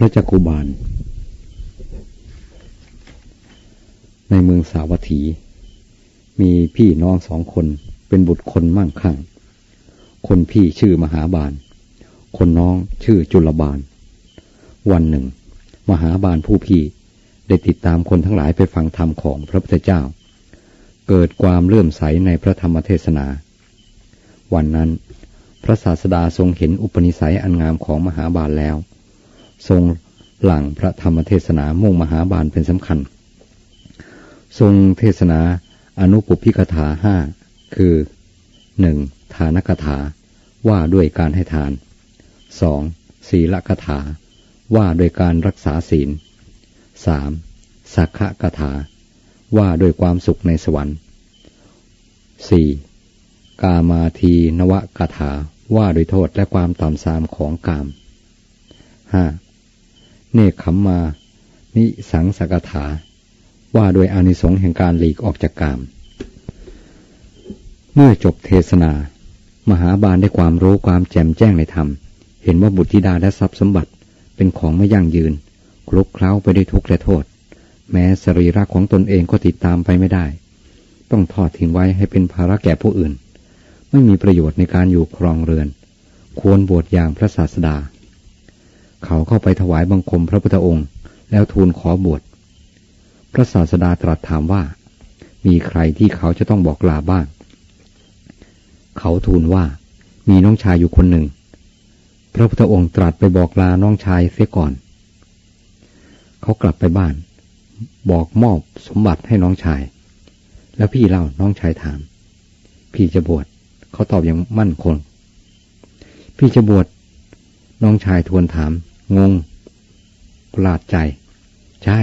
พระจักกุบาล ในเมืองสาวัตถี มีพี่น้องสองคนเป็นบุตรคนมั่งคั่ง คนพี่ชื่อมหาบาล คนน้องชื่อจุลบาล วันหนึ่ง มหาบาลผู้พี่ได้ติดตามคนทั้งหลายไปฟังธรรมของพระพุทธเจ้า เกิดความเลื่อมใสในพระธรรมเทศนา วันนั้น พระศาสดาทรงเห็นอุปนิสัยอันงามของมหาบาลแล้ว ทรงหลังพระธรรมเทศนามุ่งมหาบาลเป็นสำคัญ ทรงเทศนาอนุปุพิกถาห้าคือหนึ่งทานกถา ว่าด้วยการให้ทานสองศีลกถา ว่าด้วยการรักษาศีลสามสักขะกถา ว่าด้วยความสุขในสวรรค์สี่กามาทีนวกถา ว่าด้วยโทษและความต่ำทรามของกามห้า เนคขมมา นิสังสกถา ว่าโดยอานิสงส์แห่งการหลีกออกจากกาม เมื่อจบเทศนา มหาบาลได้ความรู้ความแจ่มแจ้งในธรรม เห็นว่าบุตรธิดาและทรัพย์สมบัติเป็นของไม่ยั่งยืน คลุกเคล้าไปด้วยทุกข์และโทษ แม้สรีระของตนเองก็ติดตามไปไม่ได้ ต้องทอดทิ้งไว้ให้เป็นภาระแก่ผู้อื่น ไม่มีประโยชน์ในการอยู่ครองเรือน ควรบวชอย่างพระศาสดา เขาเข้าไปถวายบังคมพระพุทธองค์ แล้วทูลขอบวช พระศาสดาตรัสถามว่า มีใครที่เขาจะต้องบอกลาบ้าง เขาทูลว่า มีน้องชายอยู่คนหนึ่ง พระพุทธองค์ตรัสไปบอกลาน้องชายเสียก่อน เขากลับไปบ้าน บอกมอบสมบัติให้น้องชาย แล้วพี่เล่าน้องชายถาม พี่จะบวช เขาตอบอย่างมั่นคงพี่จะบวชน้องชายทวนถาม งงประหลาดใจ ใช่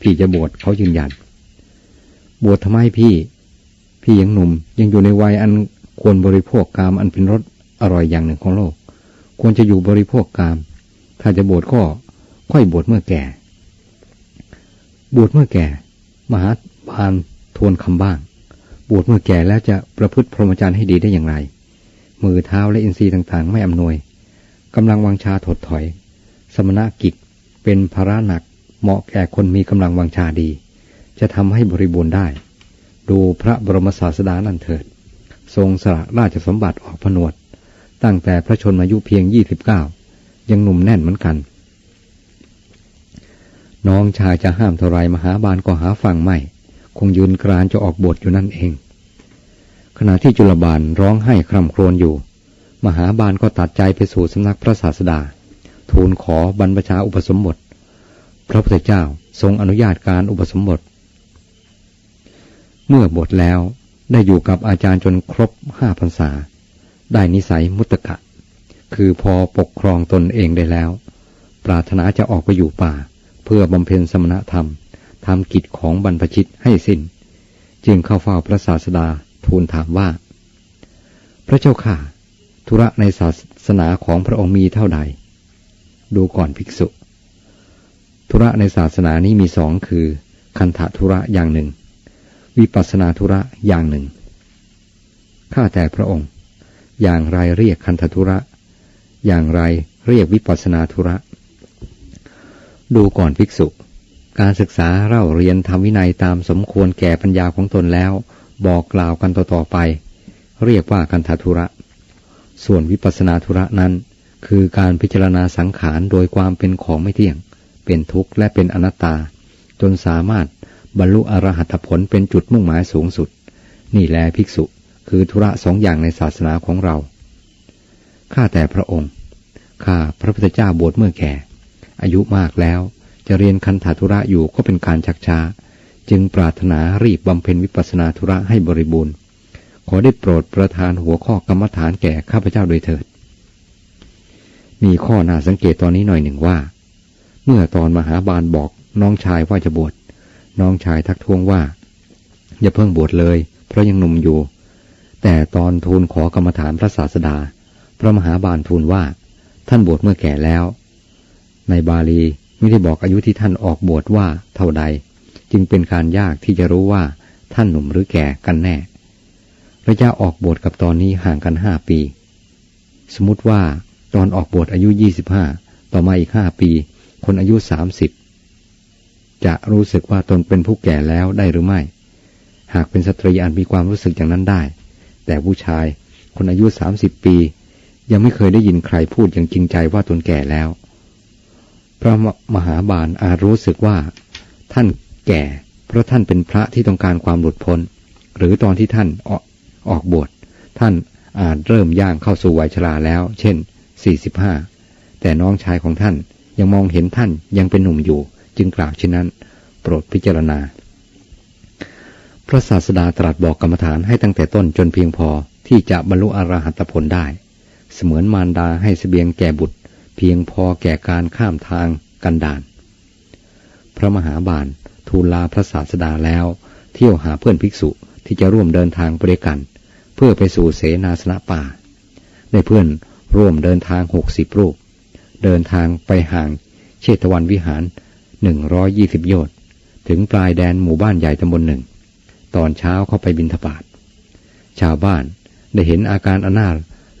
พี่จะบวชเขายืนยัน บวชทำไมพี่ พี่ยังหนุ่ม ยังอยู่ในวัยอันควรบริโภคกามอันเป็นรสอร่อยอย่างหนึ่งของโลก ควรจะอยู่บริโภคกาม ถ้าจะบวชก็ค่อยบวชเมื่อแก่ บวชเมื่อแก่ มหาบาลทวนคำบ้าง บวชเมื่อแก่แล้วจะประพฤติพรหมจรรย์ให้ดีได้อย่างไร มือเท้าและอินทรีย์ต่างๆ ไม่อำนวยกำลังวังชาถดถอย สมณกิจเป็นภาระหนักเหมาะแก่คนมีกำลังวังชาดี จะทำให้บริบูรณ์ได้ ดูพระบรมศาสดานั่นเถิด ทรงสละราชสมบัติออกผนวด ตั้งแต่พระชนมายุเพียงยี่สิบเก้ายังหนุ่มแน่นเหมือนกัน น้องชายจะห้ามเท่าไรมหาบาลก็หาฟังไม่ คงยืนกรานจะออกบทอยู่นั่นเอง ขณะที่จุลบาลร้องไห้คร่ำครวญอยู่ มหาบาลก็ตัดใจไปสู่สำนักพระศาสดา ทูลขอบรรพชาอุปสมบท พระพุทธเจ้าทรงอนุญาตการอุปสมบท เมื่อบทแล้วได้อยู่กับอาจารย์จนครบห้าพรรษา ได้นิสัยมุตตะคือพอปกครองตนเองได้แล้ว ปรารถนาจะออกไปอยู่ป่า เพื่อบำเพ็ญสมณธรรมทำกิจของบรรพชิตให้สิน้น จึงเข้าเฝ้าพระศาสดาทูลถามว่า พระเจ้าข่าธุระในศาสนาของพระองค์มีเท่าใด ดูก่อนภิกษุ ธุระในศาสนานี้มีสองคือ คันธธุระอย่างหนึ่ง วิปัสนาธุระอย่างหนึ่ง ข้าแต่พระองค์ อย่างไรเรียกคันธธุระ อย่างไรเรียกวิปัสนาธุระ ดูก่อนภิกษุ การศึกษาเล่าเรียนทำวินัยตามสมควรแก่ปัญญาของตนแล้ว บอกกล่าวกันต่อๆไป เรียกว่าคันธธุระ ส่วนวิปัสนาธุระนั้น คือการพิจารณาสังขารโดยความเป็นของไม่เที่ยง เป็นทุกข์และเป็นอนัตตา จนสามารถบรรลุอรหัตผลเป็นจุดมุ่งหมายสูงสุด นี่แลภิกษุคือธุระสองอย่างในศาสนาของเรา ข้าแต่พระองค์ ข้าพระพุทธเจ้าบวชเมื่อแก่ อายุมากแล้วจะเรียนคันธธุระอยู่ก็เป็นการชักช้า จึงปรารถนารีบบำเพ็ญวิปัสสนาธุระให้บริบูรณ์ ขอได้โปรดประทานหัวข้อกรรมฐานแก่ข้าพเจ้าโดยเถิด มีข้อน่าสังเกตตอนนี้หน่อยหนึ่งว่า เมื่อตอนมหาบาลบอกน้องชายว่าจะบวชน้องชายทักท้วงว่า อย่าเพิ่งบวชเลย เพราะยังหนุ่มอยู่ แต่ตอนทูลขอกรรมฐานพระศาสดา พระมหาบาลทูลว่า ท่านบวชเมื่อแก่แล้ว ในบาลีไม่ได้บอกอายุที่ท่านออกบวชว่าเท่าใด จึงเป็นการยากที่จะรู้ว่าท่านหนุ่มหรือแก่กันแน่ระยะออกบวชกับตอนนี้ห่างกันห้าปี สมมติว่า ตอนออกบวชอายุยี่สิบห้าต่อมาอีกห้าปี คนอายุสามสิบจะรู้สึกว่าตนเป็นผู้แก่แล้วได้หรือไม่ หากเป็นสตรีอาจมีความรู้สึกอย่างนั้นได้ แต่ผู้ชายคนอายุสามสิบปี ยังไม่เคยได้ยินใครพูดอย่างจริงใจว่าตนแก่แล้ว พระมหาบาลอาจรู้สึกว่า ท่านแก่ เพราะท่านเป็นพระที่ต้องการความหลุดพ้น หรือตอนที่ท่านออออกบวชท่านอาจเริ่มย่างเข้าสู่วัยชราแล้ว เช่น 45แต่น้องชายของท่านยังมองเห็นท่านยังเป็นหนุ่มอยู่ จึงกล่าวเช่นนั้น โปรดพิจารณา พระศาสดาตรัสบอกกรรมฐานให้ตั้งแต่ต้นจนเพียงพอที่จะบรรลุอรหัตผลได้ เสมือนมารดาให้สเสบียงแก่บุตร เพียงพอแก่การข้ามทางกันดานพระมหาบาลทูลลาพระศาสดาแล้ว เที่ยวหาเพื่อนภิกษุที่จะร่วมเดินทางไปด้วยกัน เพื่อไปสู่เสนาสนะป่า ได้เพื่อน ร่วมเดินทางหกสิบรูป เดินทางไปห่างเชตวันวิหารหนึ่งร้อยี่สิบโยชน์ถึงปลายแดนหมู่บ้านใหญ่ตำบลหนึ่ง ตอนเช้าเข้าไปบินทบาทชาวบ้านได้เห็นอาการอนา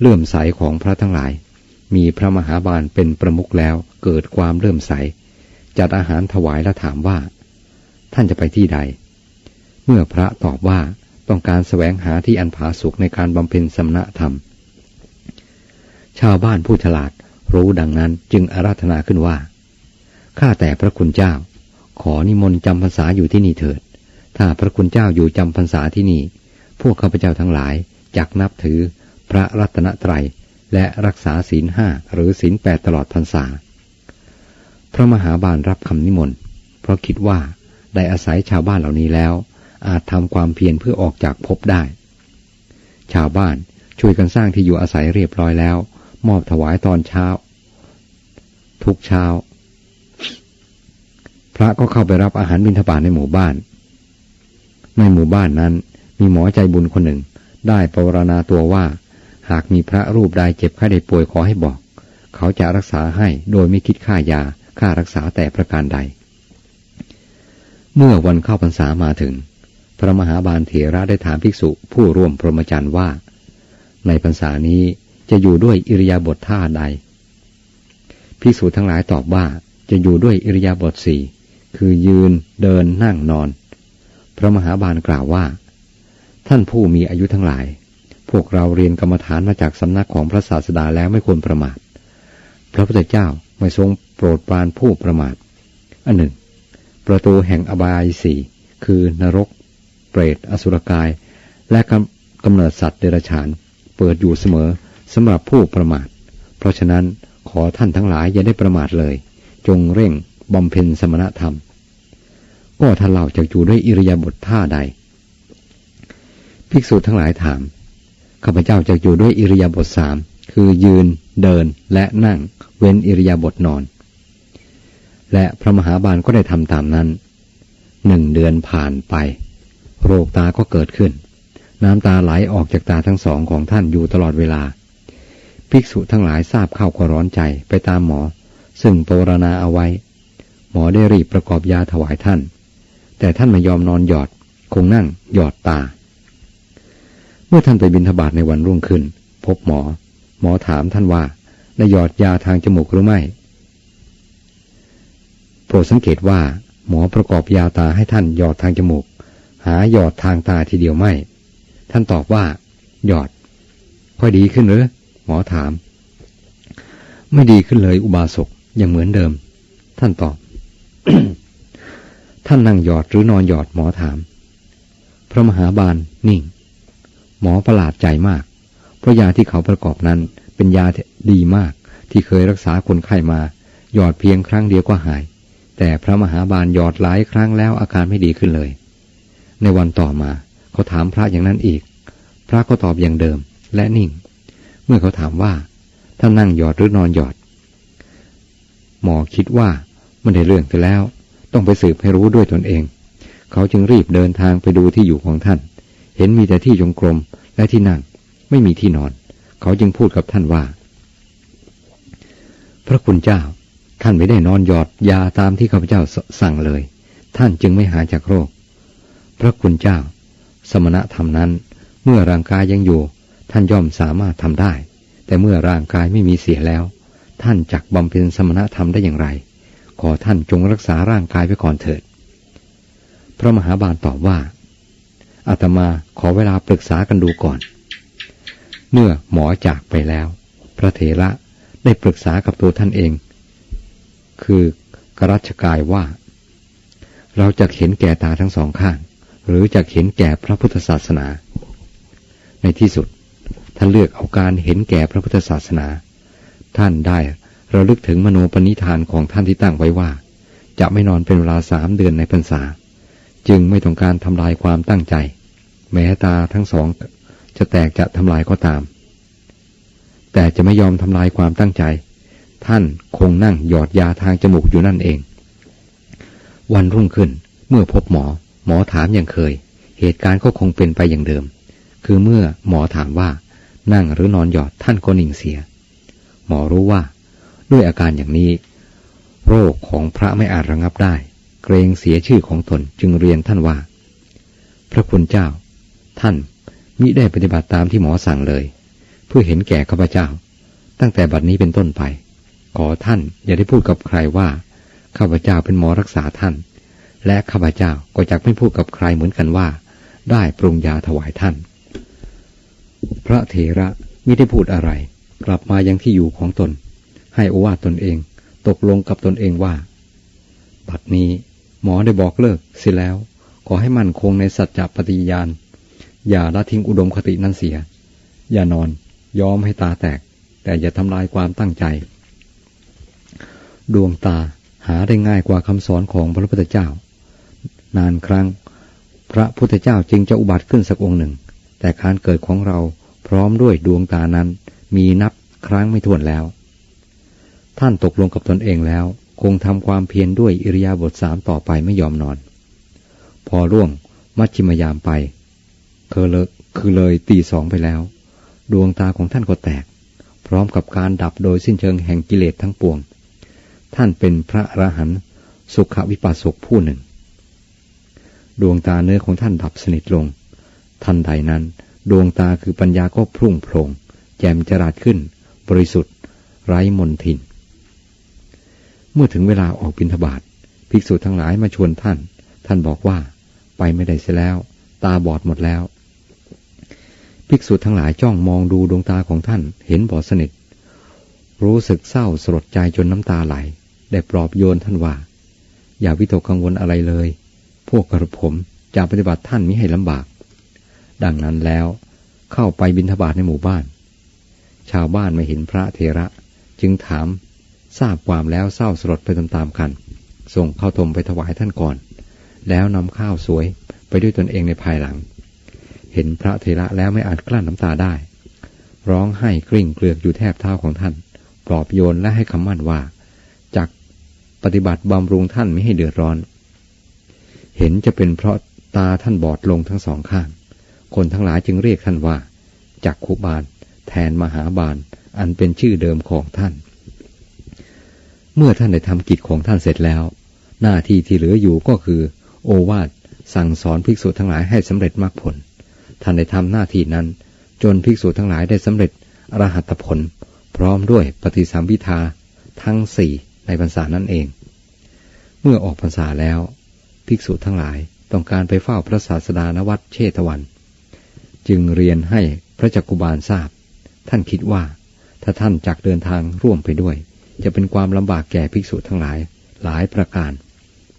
เลื่อมใสของพระทั้งหลาย มีพระมหาบาลเป็นประมุขแล้วเกิดความเลื่อมใส จัดอาหารถวายและถามว่า ท่านจะไปที่ใด เมื่อพระตอบว่าต้องการแสวงหาที่อันผาสุกในการบำเพ็ญสมณธรรม ชาวบ้านผู้ฉลาดรู้ดังนั้นจึงอาราธนาขึ้นว่า ข้าแต่พระคุณเจ้า ขอนิมนต์จำพรรษาอยู่ที่นี่เถิด ถ้าพระคุณเจ้าอยู่จำพรรษาที่นี่ พวกข้าพเจ้าทั้งหลายจักนับถือพระรัตนตรัยและรักษาศีลห้าหรือศีลแปดตลอดพรรษา พระมหาบาลรับคำนิมนต์ เพราะคิดว่าได้อาศัยชาวบ้านเหล่านี้แล้ว อาจทำความเพียรเพื่อออกจากภพได้ ชาวบ้านช่วยกันสร้างที่อยู่อาศัยเรียบร้อยแล้ว มอบถวายตอนเช้า ทุกเช้า พระก็เข้าไปรับอาหารบิณฑบาตในหมู่บ้าน ในหมู่บ้านนั้นมีหมอใจบุญคนหนึ่ง ได้ปรณาตัวว่า หากมีพระรูปใดเจ็บไข้ได้ป่วยขอให้บอก เขาจะรักษาให้โดยไม่คิดค่ายาค่ารักษาแต่ประการใด เมื่อวันเข้าพรรษามาถึง พระมหาบาลเถระได้ถามภิกษุผู้ร่วมพรหมจรรย์ว่า ในพรรษานี้ จะอยู่ด้วยอิริยาบถท่าใดภิกษุทั้งหลายตอบว่าจะอยู่ด้วยอิริยาบถสี่คือยืนเดินนั่งนอน พระมหาบาลกล่าวว่า ท่านผู้มีอายุทั้งหลาย พวกเราเรียนกรรมฐานมาจากสำนักของพระศาสดาแล้วไม่ควรประมาท พระพุทธเจ้าไม่ทรงโปรดปรานผู้ประมาท อันหนึ่ง ประตูแห่งอบายสี่คือนรก เปรต อสุรกาย และกำเนิดสัตว์เดรัจฉาน เปิดอยู่เสมอ สำหรับผู้ประมาท เพราะฉะนั้นขอท่านทั้งหลายอย่าได้ประมาทเลย จงเร่งบำเพ็ญสมณธรรม ก็ท่านเล่าจากอยู่ด้วยอิริยาบถท่าใด ภิกษุทั้งหลายถามข้าพเจ้าจะอยู่ด้วยอิริยาบถสามคือยืนเดินและนั่งเว้นอิริยาบถนอน และพระมหาบาลก็ได้ทำตามนั้นหนึ่งเดือนผ่านไป โรคตาก็เกิดขึ้น น้ำตาไหลออกจากตาทั้งสองของท่านอยู่ตลอดเวลา ภิกษุทั้งหลายทราบเข้าก็ร้อนใจไปตามหมอ ซึ่งโปรณาเอาไว้ หมอได้รีบประกอบยาถวายท่าน แต่ท่านไม่ยอมนอนหยอด คงนั่งหยอดตา เมื่อท่านไปบินทบาทในวันรุ่งขึ้น พบหมอ หมอถามท่านว่าได้หยอดยาทางจมูกหรือไม่ โปรดสังเกตว่า หมอประกอบยาตาให้ท่านหยอดทางจมูก หาหยอดทางตาทีเดียวไม่ ท่านตอบว่า หยอดค่อยดีขึ้นหรือ หมอถาม ไม่ดีขึ้นเลยอุบาสกยังเหมือนเดิม ท่านตอบ ท่านนั่งหยอดหรือนอนหยอดหมอถาม พระมหาบาลนิ่ง หมอประหลาดใจมาก เพราะยาที่เขาประกอบนั้น เป็นยาดีมากที่เคยรักษาคนไข้มา หยอดเพียงครั้งเดียวก็หาย แต่พระมหาบาลหยอดหลายครั้งแล้วอาการไม่ดีขึ้นเลย ในวันต่อมา เขาถามพระอย่างนั้นอีก พระก็ตอบอย่างเดิมและนิ่ง เมื่อเขาถามว่าท่านนั่งหยอดหรือนอนหยอด หมอคิดว่ามันได้เรื่องไปแล้ว ต้องไปสืบให้รู้ด้วยตนเอง เขาจึงรีบเดินทางไปดูที่อยู่ของท่าน เห็นมีแต่ที่จงกรมและที่นั่ง ไม่มีที่นอน เขาจึงพูดกับท่านว่า พระคุณเจ้า ท่านไม่ได้นอนหยอดยาตามที่ข้าพเจ้าสั่งเลย ท่านจึงไม่หายจากโรค พระคุณเจ้า สมณธรรมนั้น เมื่อร่างกายยังอยู่ ท่านย่อมสามารถทำได้ แต่เมื่อร่างกายไม่มีเสียแล้ว ท่านจักบำเพ็ญสมณธรรมได้อย่างไรขขอท่านจงรักษาร่างกายไว้ก่อนเถิด พระมหาบาลตอบว่าอาตมาขอเวลาปรึกษากันดูก่อน เมื่อหมอจากไปแล้ว พระเถระได้ปรึกษากับตัวท่านเอง คือกรัชกายว่า เราจะเห็นแก่ตาทั้งสองข้าง หรือจะเห็นแก่พระพุทธศาสนา ในที่สุด ท่านเลือกเอาการเห็นแก่พระพุทธศาสนา ท่านได้ระลึกถึงมโนปณิธานของท่านที่ตั้งไว้ว่า จะไม่นอนเป็นเวลาสามเดือนในพรรษา จึงไม่ต้องการทำลายความตั้งใจ แม้ตาทั้งสองจะแตกจะทำลายก็ตาม แต่จะไม่ยอมทำลายความตั้งใจ ท่านคงนั่งหยอดยาทางจมูกอยู่นั่นเอง วันรุ่งขึ้นเมื่อพบหมอ หมอถามอย่างเคย เหตุการณ์ก็คงเป็นไปอย่างเดิม คือเมื่อหมอถามว่า นั่งหรือนอนหยอดท่านก็นิ่งเสีย หมอรู้ว่า ด้วยอาการอย่างนี้ โรคของพระไม่อาจระงับได้ เกรงเสียชื่อของตนจึงเรียนท่านว่า พระคุณเจ้า ท่านมิได้ปฏิบัติตามที่หมอสั่งเลย เพื่อเห็นแก่ข้าพเจ้า ตั้งแต่บัดนี้เป็นต้นไป ขอท่านอย่าได้พูดกับใครว่าข้าพเจ้าเป็นหมอรักษาท่าน และข้าพเจ้าก็จะไม่พูดกับใครเหมือนกันว่า ได้ปรุงยาถวายท่าน พระเถระไม่ได้พูดอะไร กลับมายังที่อยู่ของตน ให้อวาตตนเอง ตกลงกับตนเองว่า บัดนี้หมอได้บอกเลิกเสียแล้ว ขอให้มั่นคงในสัจจะปฏิญาณ อย่าละทิ้งอุดมคตินั่นเสีย อย่านอนยอมให้ตาแตก แต่อย่าทำลายความตั้งใจ ดวงตาหาได้ง่ายกว่าคำสอนของพระพุทธเจ้า นานครั้ง พระพุทธเจ้าจึงจะอุบัติขึ้นสักองค์หนึ่ง แต่การเกิดของเรา พร้อมด้วยดวงตานั้นมีนับครั้งไม่ถ้วนแล้ว ท่านตกลงกับตนเองแล้ว คงทำความเพียรด้วยอิริยาบถสามต่อไปไม่ยอมนอน พอร่วงมัชชิมยามไปคือเลยคือเลยตีสองไปแล้ว ดวงตาของท่านก็แตก พร้อมกับการดับโดยสิ้นเชิงแห่งกิเลสทั้งปวง ท่านเป็นพระอรหันต์สุขวิปัสสกผู้หนึ่ง ดวงตาเนื้อของท่านดับสนิทลง ทันใดนั้น ดวงตาคือปัญญาก็พุ่งโพลงแจ่มจราดขึ้น บริสุทธิ์ ไร้มนทิน เมื่อถึงเวลาออกบิณฑบาตภิกษุทั้งหลายมาชวนท่าน ท่านบอกว่าไปไม่ได้เสียแล้ว ตาบอดหมดแล้ว ภิกษุทั้งหลายจ้องมองดูดวงตาของท่านเห็นบอดสนิท รู้สึกเศร้าสลดใจจนน้ำตาไหล ได้ปลอบโยนท่านว่า อย่าวิตกกังวลอะไรเลย พวกกระผมจะปฏิบัติท่านมิให้ลำบาก ดังนั้นแล้วเข้าไปบิณฑบาตในหมู่บ้าน ชาวบ้านไม่เห็นพระเทระจึงถามทราบความแล้วเศร้าสลดไปตามๆกัน ส่งข้าวตมไปถวายท่านก่อน แล้วนำข้าวสวยไปด้วยตนเองในภายหลัง เห็นพระเทระแล้วไม่อาจกลั้นน้ำตาได้ ร้องไห้กริ่งเกลือกอยู่แทบเท้าของท่าน ปลอบโยนและให้คำมั่นว่าจักปฏิบัติบำรุงท่านไม่ให้เดือดร้อน เห็นจะเป็นเพราะตาท่านบอดลงทั้งสองข้าง คนทั้งหลายจึงเรียกท่านว่าจักขุบาล แทนมหาบาล อันเป็นชื่อเดิมของท่าน เมื่อท่านได้ทำกิจของท่านเสร็จแล้ว หน้าที่ที่เหลืออยู่ก็คือ โอวาทสั่งสอนภิกษุทั้งหลายให้สำเร็จมรรคผล ท่านได้ทำหน้าที่นั้น จนภิกษุทั้งหลายได้สำเร็จอรหัตผล พร้อมด้วยปฏิสัมพิทาทั้งสี่ในพรรษานั่นเอง เมื่อออกพรรษาแล้ว ภิกษุทั้งหลายต้องการไปเฝ้าพระศาสดานวัดเชตวัน จึงเรียนให้พระจักกุบาลทราบ ท่านคิดว่า ถ้าท่านจักเดินทางร่วมไปด้วย จะเป็นความลำบากแก่ภิกษุทั้งหลาย หลายประการ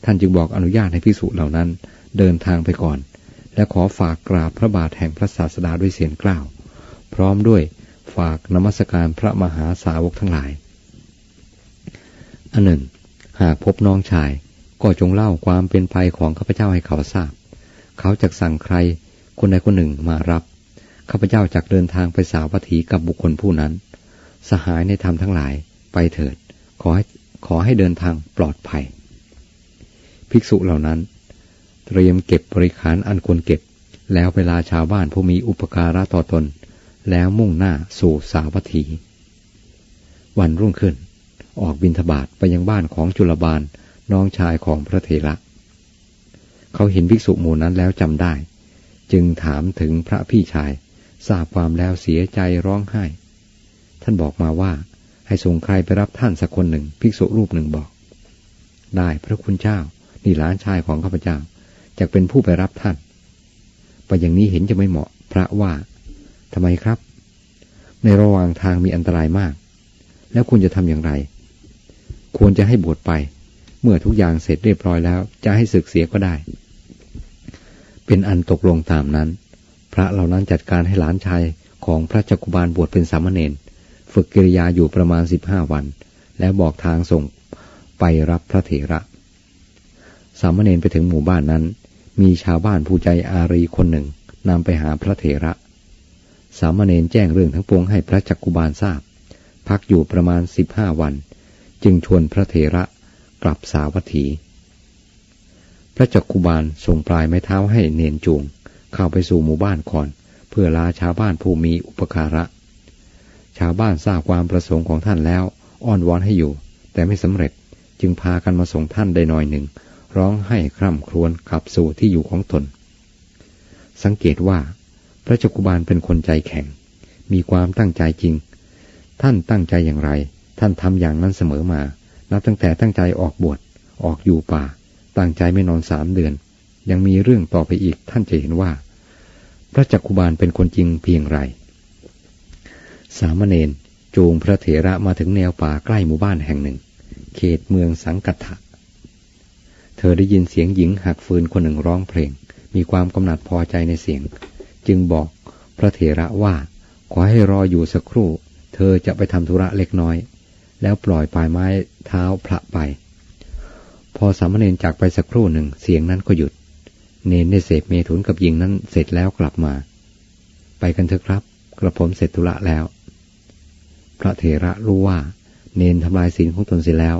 ท่านจึงบอกอนุญาตให้ภิกษุเหล่านั้น เดินทางไปก่อน และขอฝากกราบพระบาทแห่งพระศาสดาด้วยเสียงกล่าว พร้อมด้วยฝากนมัสการพระมหาสาวกทั้งหลาย อันหนึ่ง หากพบน้องชายก็จงเล่าความเป็นไปของข้าพเจ้าให้เขาทราบ เขาจะสั่งใคร คนใดคนหนึ่งมารับ ข้าพเจ้าจะเดินทางไปสาวัตถีกับบุคคลผู้นั้น สหายในธรรมทั้งหลายไปเถิด ขอให้ขอให้เดินทางปลอดภัย ภิกษุเหล่านั้น เตรียมเก็บบริขารอันควรเก็บ แล้วเวลาชาวบ้านผู้มีอุปการะต่อตน แล้วมุ่งหน้าสู่สาวัตถี วันรุ่งขึ้น ออกบินทบาทไปยังบ้านของจุลบาลน้องชายของพระเถระ เขาเห็นภิกษุหมู่นั้นแล้วจำได้ จึงถามถึงพระพี่ชาย ทราบความแล้วเสียใจร้องไห้ ท่านบอกมาว่า ให้ส่งใครไปรับท่านสักคนหนึ่ง ภิกษุรูปหนึ่งบอก ได้พระคุณเจ้า นี่หลานชายของข้าพเจ้าจะเป็นผู้ไปรับท่านไปอย่างนี้เห็นจะไม่เหมาะ พระว่าทำไมครับ ในระหว่างทางมีอันตรายมาก แล้วคุณจะทำอย่างไร ควรจะให้บวชไป เมื่อทุกอย่างเสร็จเรียบร้อยแล้ว จะให้ศึกเสียก็ได้ เป็นอันตกลงตามนั้น พระเหล่านั้นจัดการให้หลานชายของพระจักกุบาลบวชเป็นสามเณรฝึกกิริยาอยู่ประมาณสิบห้าวัน แล้วบอกทางส่งไปรับพระเถระ สามเณรไปถึงหมู่บ้านนั้น มีชาวบ้านผู้ใจอารีคนหนึ่งนำไปหาพระเถระ สามเณรแจ้งเรื่องทั้งปวงให้พระจักกุบาลทราบ พักอยู่ประมาณสิบห้าวัน จึงชวนพระเถระกลับสาวัตถี ระจักกุบาลส่งปลายไม้เท้าให้เนนจูง เข้าไปสู่หมู่บ้านก่อน เพื่อลาชาวบ้านผู้มีอุปการะ ชาวบ้านทราบความประสงค์ของท่านแล้ว อ้อนวอนให้อยู่ แต่ไม่สำเร็จจึงพากันมาส่งท่านได้หน่อยหนึ่ง ร้องให้คร่ำครวญกลับสู่ที่อยู่ของตน สังเกตว่า พระจักกุบาลเป็นคนใจแข็ง มีความตั้งใจจริง ท่านตั้งใจอย่างไร ท่านทำอย่างนั้นเสมอมา นับตั้งแต่ตั้งใจออกบวชออกอยู่ป่า ตั้งใจไม่นอนสามเดือน ยังมีเรื่องต่อไปอีกท่านจะเห็นว่า พระจักกุบาลเป็นคนจริงเพียงไร สามเณรจูงพระเถระมาถึงแนวป่าใกล้หมู่บ้านแห่งหนึ่ง เขตเมืองสังกัตะเธอได้ยินเสียงหญิงหักฟืนคนหนึ่งร้องเพลง มีความกำหนัดพอใจในเสียง จึงบอกพระเถระว่าขอให้รออยู่สักครู่ เธอจะไปทำธุระเล็กน้อย แล้วปล่อยปลายไม้เท้าพระไป พอสามเณรจากไปสักครู่หนึ่งเสียงนั้นก็หยุด เนนได้เสพเมถุนกับหญิงนั้นเสร็จแล้วกลับมา ไปกันเถอะครับ กระผมเสร็จธุระแล้ว พระเถระรู้ว่า เนนทำลายศีลของตนเสร็จแล้ว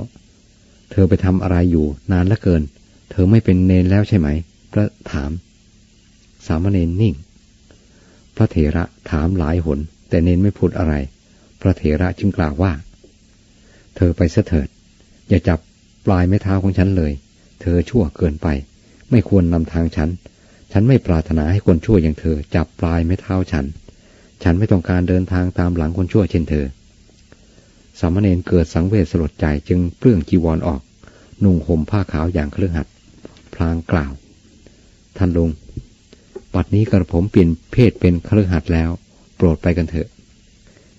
เธอไปทำอะไรอยู่นานเหลือเกิน เธอไม่เป็นเนนแล้วใช่ไหม พระถาม สามเณรนิ่ง พระเถระถามหลายหน แต่เนนไม่พูดอะไร พระเถระจึงกล่าวว่า เธอไปเสถิดอย่าจับ ปลายไม้เท้าของฉันเลย เธอชั่วเกินไป ไม่ควรนำทางฉัน ฉันไม่ปรารถนาให้คนชั่วอย่างเธอจับปลายไม้เท้าฉัน ฉันไม่ต้องการเดินทางตามหลังคนชั่วเช่นเธอ สามเณรเกิดสังเวชสลดใจจึงเปลื้องจีวรออกนุ่งห่มผ้าขาวอย่างเครื่องหัดพลางกล่าว ท่านลุงปัดนี้กระผมเปลี่ยนเพศเป็นเครือหัดแล้ว โปรดไปกันเถอะ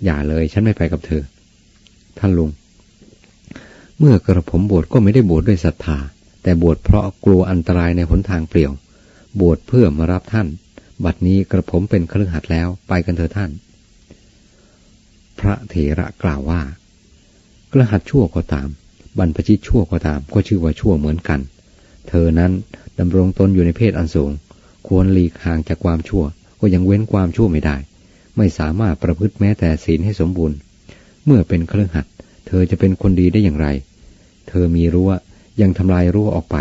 อย่าเลยฉันไม่ไปกับเธอ ท่านลุง เมื่อกระผมบวชก็ไม่ได้บวชดด้วยศรัทธา แต่บวชเพราะกลัวอันตรายในหนทางเปลี่ยว บวชเพื่อมารับท่าน บัดนี้กระผมเป็นเครือหัดแล้วไปกันเถอะท่าน พระเถระกล่าวว่า กระหัดชั่วก็ตาม บรรพชิตชั่วก็ตาม ก็ชื่อว่าชั่วเหมือนกัน เธอนั้นดำรงตนอยู่ในเพศอันสูง ควรหลีกห่างจากความชั่ว ก็ยังเว้นความชั่วไม่ได้ ไม่สามารถประพฤติแม้แต่ศีลให้สมบูรณ์ เมื่อเป็นเครื่องหัดเธอจะเป็นคนดีได้อย่างไร เธอมีรั้วยังทำลายรั้วออกไป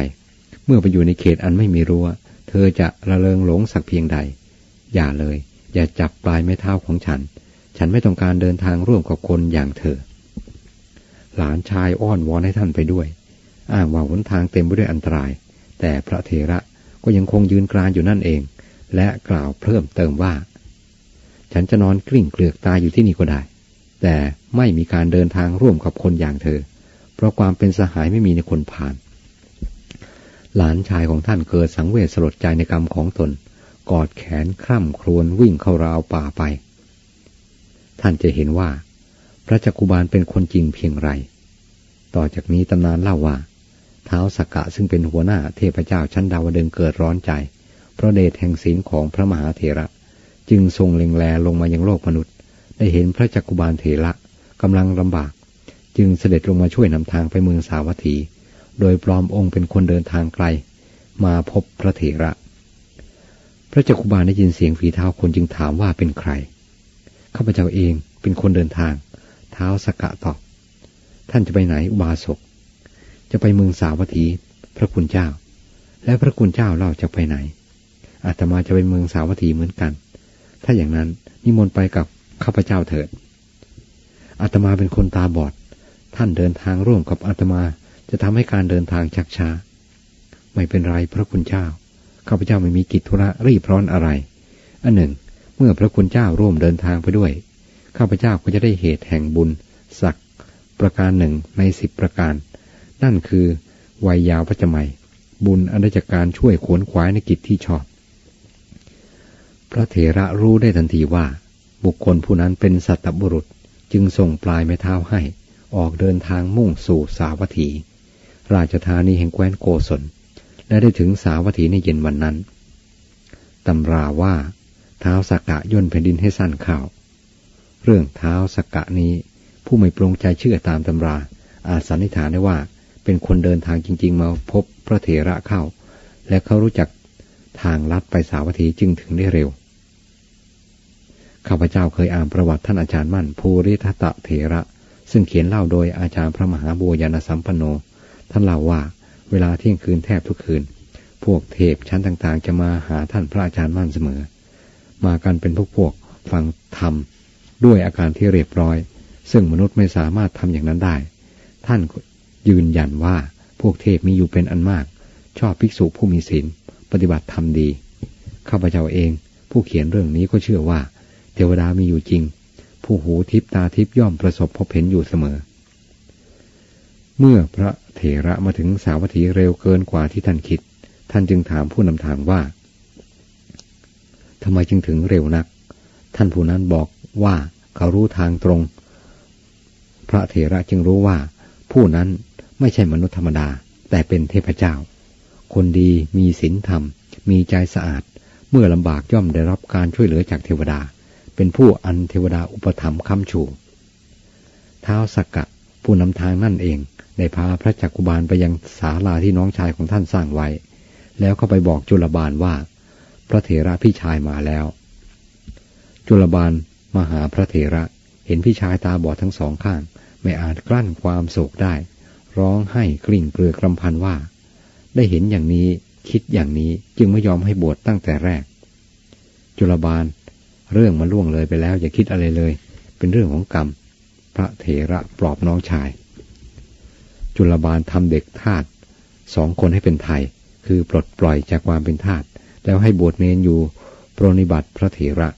เมื่อไปอยู่ในเขตอันไม่มีรั้ว เธอจะระเริงหลงสักเพียงใด อย่าเลย อย่าจับปลายไม้เท้าของฉัน ฉันไม่ต้องการเดินทางร่วมกับคนอย่างเธอ หลานชายอ้อนวอนให้ท่านไปด้วย อ้างว่าหนทางเต็มไปด้วยอันตราย แต่พระเถระก็ยังคงยืนกรานอยู่นั่นเอง และกล่าวเพิ่มเติมว่า ฉันจะนอนกลิ้งเกลือกตายอยู่ที่นี่ก็ได้ แต่ไม่มีการเดินทางร่วมกับคนอย่างเธอ เพราะความเป็นสหายไม่มีในคนผ่าน หลานชายของท่านเกิดสังเวชสลดใจในกรรมของตน กอดแขนคร่ำครวญวิ่งเข้าราวป่าไป ท่านจะเห็นว่า พระจักกุบาลเป็นคนจริงเพียงไร ต่อจากนี้ตำนานเล่าว่า เท้าสกกะซึ่งเป็นหัวหน้าเทพเจ้าชั้นดาวดึงเกิดร้อนใจ เพราะเดชแห่งศีลของพระมหาเถระ จึงทรงเล็งแลลงมายังโลกมนุษย์ ได้เห็นพระจักกุบาลเถระกำลังลำบาก จึงเสด็จลงมาช่วยนำทางไปเมืองสาวัตถี โดยปลอมองค์เป็นคนเดินทางไกล มาพบพระเถระ พระจักกุบาลได้ยินเสียงฝีเท้าคนจึงถามว่าเป็นใคร ข้าพเจ้าเองเป็นคนเดินทาง เท้าสกกะตอบ ท่านจะไปไหนอุบาสก จะไปเมืองสาวัตถี พระคุณเจ้า และพระคุณเจ้าเล่าจะไปไหน อาตมาจะไปเมืองสาวัตถีเหมือนกัน ถ้าอย่างนั้นนิมนต์ไปกับข้าพเจ้าเถิดอาตมาเป็นคนตาบอด ท่านเดินทางร่วมกับอาตมา จะทำให้การเดินทางชักช้า ไม่เป็นไรพระคุณเจ้า ข้าพเจ้าไม่มีกิจธุระรีบร้อนอะไร อันหนึ่ง เมื่อพระคุณเจ้าร่วมเดินทางไปด้วย ข้าพเจ้าก็จะได้เหตุแห่งบุญ สัก ประการหนึ่งในสิบประการ นั่นคือ วัยยาวพระจมัย บุญอันได้จากการช่วยขวนขวายในกิจที่ชอบพระเถระรู้ได้ทันทีว่า บุคคลผู้นั้นเป็นสัตบุรุษจึงส่งปลายไม้เท้าให้ ออกเดินทางมุ่งสู่สาวัตถี ราชธานีแห่งแคว้นโกศล และได้ถึงสาวัตถีในเย็นวันนั้น ตำราว่าเท้าสกกะย่นแผ่นดินให้สั้นข่าว เรื่องเท้าสกกะนี้ผู้ไม่ปรงใจเชื่อตามตำรา อาจสันนิษฐานได้ว่าเป็นคนเดินทางจริง ๆ มาพบพระเถระเข้า และเขารู้จักทางลัดไปสาวัตถีจึงถึงได้เร็วข้าพเจ้าเคยอ่านประวัติท่านอาจารย์มั่นภูริทัตเถระ ซึ่งเขียนเล่าโดยอาจารย์พระมหาบัวยานสัมปันโน ท่านเล่าว่าเวลาเที่ยงคืนแทบทุกคืน พวกเทพชั้นต่างๆ จะมาหาท่านพระอาจารย์มั่นเสมอ มากันเป็นพวกพวกฟังธรรมด้วยอาการที่เรียบร้อย ซึ่งมนุษย์ไม่สามารถทำอย่างนั้นได้ ท่านยืนยันว่าพวกเทพมีอยู่เป็นอันมาก ชอบภิกษุผู้มีศีลปฏิบัติธรรมดีข้าพเจ้าเอง ผู้เขียนเรื่องนี้ก็เชื่อว่า เทวดามีอยู่จริง ผู้หูทิพตาทิพย่อมประสบพบเห็นอยู่เสมอ เมื่อพระเถระมาถึงสาวัตถีเร็วเกินกว่าที่ท่านคิด ท่านจึงถามผู้นำทางว่าทำไมจึงถึงเร็วนัก ท่านผู้นั้นบอกว่าเขารู้ทางตรง พระเถระจึงรู้ว่า ผู้นั้นไม่ใช่มนุษย์ธรรมดา แต่เป็นเทพเจ้า คนดีมีศีลธรรม มีใจสะอาด เมื่อลำบากย่อมได้รับการช่วยเหลือจากเทวดา เป็นผู้อันเทวดาอุปถัมภ์คำชูท้าวสกกะผู้นำทางนั่นเองได้พาพระจักกุบาลไปยังศาลาที่น้องชายของท่านสร้างไว้ แล้วก็ไปบอกจุลบาลว่า พระเถระพี่ชายมาแล้ว จุลบาลมาหาพระเถระเห็นพี่ชายตาบอดทั้งสองข้าง ไม่อาจกลั้นความโศกได้ ร้องไห้กลิ่งเกลือกรำพันว่า ได้เห็นอย่างนี้คิดอย่างนี้จึงไม่ยอมให้บวชตั้งแต่แรก จุลบาล เรื่องมาล่วงเลยไปแล้วอย่าคิดอะไรเลย เป็นเรื่องของกรรม พระเถระปลอบน้องชาย จุลบาลทำเด็กทาสสองคนให้เป็นไทย คือปลดปล่อยจากความเป็นทาสแล้วให้บวชเนนอยู่ปรนิบัติพระเถระ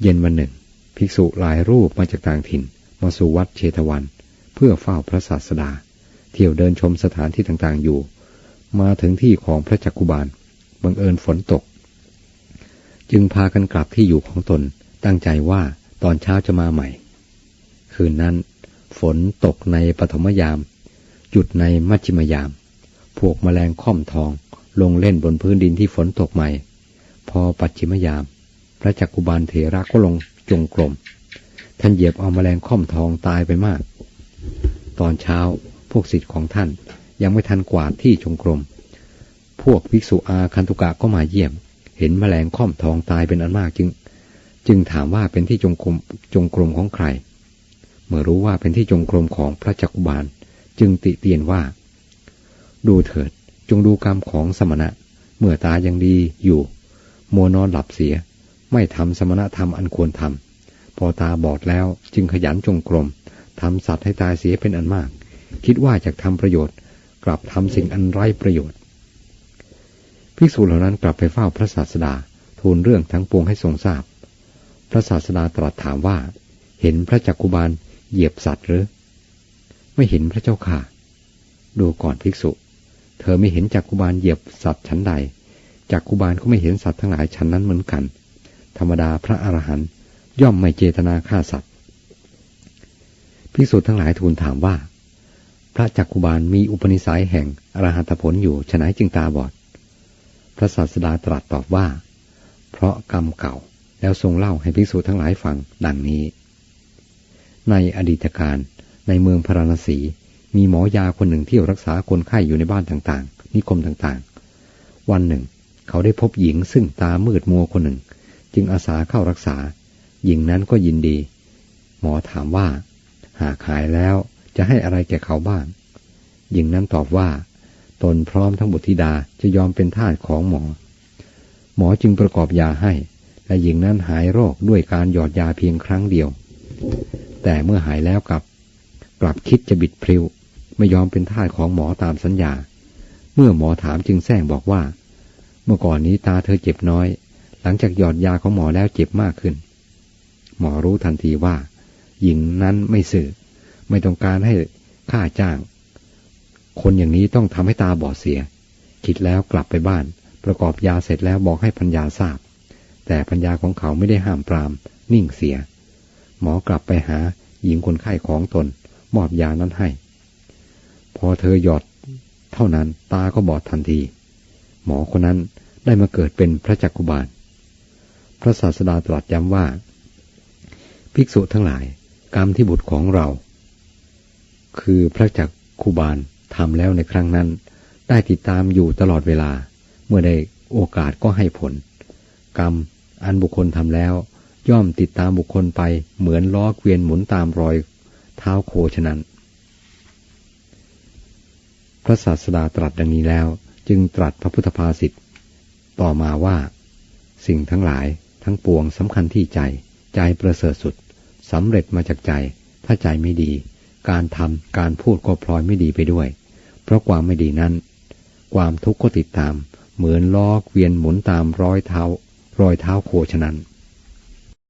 เย็นวันหนึ่ง ภิกษุหลายรูปมาจากต่างถิ่น มาสู่วัดเชตวัน เพื่อเฝ้าพระศาสดา เที่ยวเดินชมสถานที่ต่างๆอยู่ มาถึงที่ของพระจักกุบาลบังเอิญฝนตก จึงพากันกลับที่อยู่ของตน ตั้งใจว่าตอนเช้าจะมาใหม่ คืนนั้นฝนตกในปฐมยามจุดในมัชชิมยาม พวกมแมลงค่อมทองลงเล่นบนพื้นดินที่ฝนตกใหม่ พอปัจฉิมยาม พระจักกุบาลเถระก็ลงจงกรม ท่านเหยียบเอามแมลงค่อมทองตายไปมาก ตอนเช้าพวกศิษย์ของท่านยังไม่ทันกวาดที่จงกรม พวกภิกษุอาคันตุกะก็มาเยี่ยม เห็นแมลงค่อมทองตายเป็นอันมากจึง จึงถามว่าเป็นที่จงกรมจงกรมของใคร เมื่อรู้ว่าเป็นที่จงกรมของพระจักกุบาล จึงติเตียนว่า ดูเถิดจงดูกรรมของสมณะ เมื่อตายังดีอยู่ มัวนอนหลับเสีย ไม่ทำสมณะธรรมอันควรทำพอตาบอดแล้วจึงขยันจงกรมทำสัตว์ให้ตายเสียเป็นอันมาก คิดว่าจะทำประโยชน์ กลับทำสิ่งอันไร้ประโยชน์ ภิกษุเหล่านั้นกลับไปเฝ้าพระศาสดาทูลเรื่องทั้งปวงให้ทรงทราบ พระศาสดาตรัสถามว่า เห็นพระจักกุบาลเหยียบสัตว์หรือ ไม่เห็นพระเจ้าค่ะ ดูก่อนภิกษุ เธอไม่เห็นจักกุบาลเหยียบสัตว์ชั้นใดจักกุบาลก็ไม่เห็นสัตว์ทั้งหลายชั้นนั้นเหมือนกัน ธรรมดาพระอรหันต์ย่อมไม่เจตนาฆ่าสัตว์ภิกษุทั้งหลายทูลถามว่า พระจักคุบาลมีอุปนิสัยแห่งอรหัตผลอยู่ฉนัยจึงตาบอด พระศาสดาตรัสตอบว่า เพราะกรรมเก่าแล้วทรงเล่าให้ภิกษุทั้งหลายฟังดังนี้ ในอดีตการในเมืองพาราณสี มีหมอยาคนหนึ่งที่รักษาคนไข้อยู่ในบ้านต่างๆ นิคมต่างๆ วันหนึ่ง เขาได้พบหญิงซึ่งตามืดมัวคนหนึ่ง จึงอาสาเข้ารักษา หญิงนั้นก็ยินดี หมอถามว่า หากหายแล้วจะให้อะไรแก่เขาบ้างหญิงนั้นตอบว่า ตนพร้อมทั้งบุตรธิดาจะยอมเป็นทาสของหมอ หมอจึงประกอบยาให้ และหญิงนั้นหายโรคด้วยการหยอดยาเพียงครั้งเดียว แต่เมื่อหายแล้วกลับ กลับคิดจะบิดพริ้ว ไม่ยอมเป็นทาสของหมอตามสัญญา เมื่อหมอถามจึงแซงบอกว่า เมื่อก่อนนี้ตาเธอเจ็บน้อย หลังจากหยอดยาของหมอแล้วเจ็บมากขึ้น หมอรู้ทันทีว่า หญิงนั้นไม่สื่อไม่ต้องการให้ค่าจ้าง คนอย่างนี้ต้องทำให้ตาบอดเสีย คิดแล้วกลับไปบ้าน ประกอบยาเสร็จแล้วบอกให้พัญญาทราบ แต่พัญญาของเขาไม่ได้ห้ามปราม นิ่งเสีย หมอกลับไปหาหญิงคนไข้ของตน มอบยานั้นให้ พอเธอหยอด เท่านั้นตาก็บอดทันที หมอคนนั้นได้มาเกิดเป็นพระจักกุบาล พระศาสดาตรัสย้ำว่า ภิกษุทั้งหลาย กรรมที่บุตรของเรา คือพระจักคุบาล ทำแล้วในครั้งนั้น ได้ติดตามอยู่ตลอดเวลา เมื่อได้โอกาสก็ให้ผล กรรมอันบุคคลทำแล้ว ย่อมติดตามบุคคลไปเหมือนล้อเกวียนหมุนตามรอยเท้าโคฉะนั้น พระศาสดาตรัสดังนี้แล้ว จึงตรัสพระพุทธภาษิตต่อมาว่า สิ่งทั้งหลายทั้งปวงสำคัญที่ใจ ใจประเสริฐสุดสำเร็จมาจากใจ ถ้าใจไม่ดี การทำการพูดก็พลอยไม่ดีไปด้วย เพราะความไม่ดีนั้น ความทุกข์ก็ติดตาม เหมือนล้อเวียนหมุนตามรอยเท้ารอยเท้าโคฉะนั้น